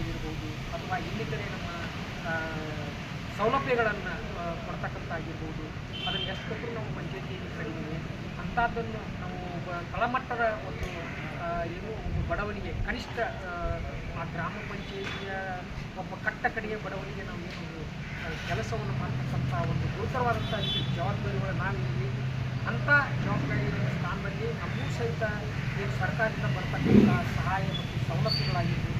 ಆಗಿರ್ಬೋದು ಅಥವಾ ಇನ್ನಿತರೆ ನಮ್ಮ ಸೌಲಭ್ಯಗಳನ್ನು ಕೊಡ್ತಕ್ಕಂಥ ಆಗಿರ್ಬೋದು ಅದನ್ನು ಎಷ್ಟು ಕೊಟ್ಟರು ನಾವು ಪಂಚಾಯತಿಯಲ್ಲಿ ಕಡಿಮೆ ಅಂಥದ್ದನ್ನು ನಾವು ತಳಮಟ್ಟದ ಒಂದು ಏನು ಒಂದು ಬಡವನಿಗೆ ಕನಿಷ್ಠ ಆ, ಗ್ರಾಮ ಪಂಚಾಯಿತಿಯ ಒಬ್ಬ ಕಟ್ಟ ಕಡೆಯ ಬಡವನಿಗೆ ನಾವು ಏನು ಕೆಲಸವನ್ನು ಮಾಡ್ತಕ್ಕಂಥ ಒಂದು ಗುರುತರವಾದಂಥ ಜವಾಬ್ದಾರಿಗಳ ನಾವಿದ್ದೀವಿ ಅಂಥ ಜವಾಬ್ದಾರಿ ಸ್ಥಾನದಲ್ಲಿ ನಮಗೂ ಸಹಿತ ಏನು ಸರ್ಕಾರದಿಂದ ಬರ್ತಕ್ಕಂಥ ಸಹಾಯ ಮತ್ತು ಸವಲತ್ತುಗಳಾಗಿರ್ಬೋದು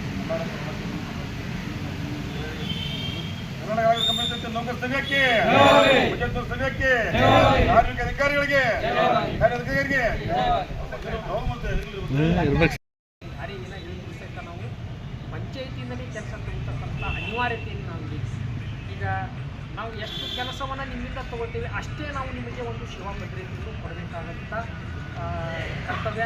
ಕರ್ನಾಟಕ ಸಂಬಂಧಿಸಿದಂತೆ ಲೋಕಸಭೆಗೆ ಸಭೆಗೆ ಕಾರ್ಮಿಕ ಅಧಿಕಾರಿಗಳಿಗೆ ಕಾರ್ಯ ಅಧಿಕಾರಿಗೆ ಹೌದು ಮತ್ತೆ ಇರ್ಲಿ. ಯಾರೇ ಏನೇ ಹೇಳಿದ್ರು ಸಹಿತ ನಾವು ಪಂಚಾಯತಿಯಿಂದಲೇ ಕೆಲಸ ತಗೊಳ್ತಕ್ಕಂಥ ಅನಿವಾರ್ಯತೆಯನ್ನು ನಾವು ಈಗ ನಾವು ಎಷ್ಟು ಕೆಲಸವನ್ನು ನಿಮ್ಮಿಂದ ತಗೊಳ್ತೀವಿ ಅಷ್ಟೇ ನಾವು ನಿಮಗೆ ಒಂದು ಸೇವಾ ಭದ್ರತೆಯನ್ನು ಕೊಡಬೇಕಾದಂಥ ಕರ್ತವ್ಯ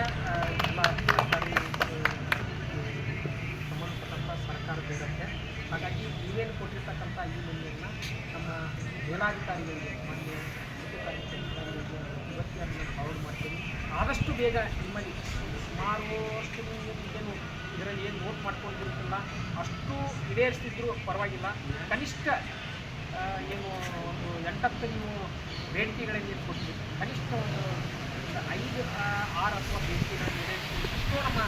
ಹಾಗಾಗಿ ನೀವೇನು ಕೊಟ್ಟಿರ್ತಕ್ಕಂಥ ಈ ಮನೆಯನ್ನು ನಮ್ಮ ಮೇಲಾಧಿಕಾರಿಗಳಿಗೆ ಮಾನ್ಯ ಮುಖ್ಯ ಕಾರ್ಯದರ್ಶಿಗಳಿಗೆ ಇವತ್ತು ಅದನ್ನು ಫಾರ್ವರ್ಡ್ ಮಾಡ್ತೀನಿ. ಆದಷ್ಟು ಬೇಗ ನಿಮ್ಮಲ್ಲಿ ಸುಮಾರು ಅಷ್ಟು ಏನು ಇದರಲ್ಲಿ ಏನು ನೋಟ್ ಮಾಡ್ಕೊಂಡಿರುತ್ತಲ್ಲ ಅಷ್ಟು ಈಡೇರಿಸ್ತಿದ್ರು ಪರವಾಗಿಲ್ಲ. ಕನಿಷ್ಠ ಏನು ಒಂದು ಎಂಟತ್ತು ನೀವು ಬೇಡಿಕೆಗಳನ್ನು ಕೊಟ್ಟಿದ್ದೀರಿ. ಕನಿಷ್ಠ ಒಂದು ಐದು ಆರು ಅಥವಾ ಬೇಡಿಕೆಗಳನ್ನು ಈಡೇರಿಸಿ ಎಷ್ಟೋ ನಮ್ಮ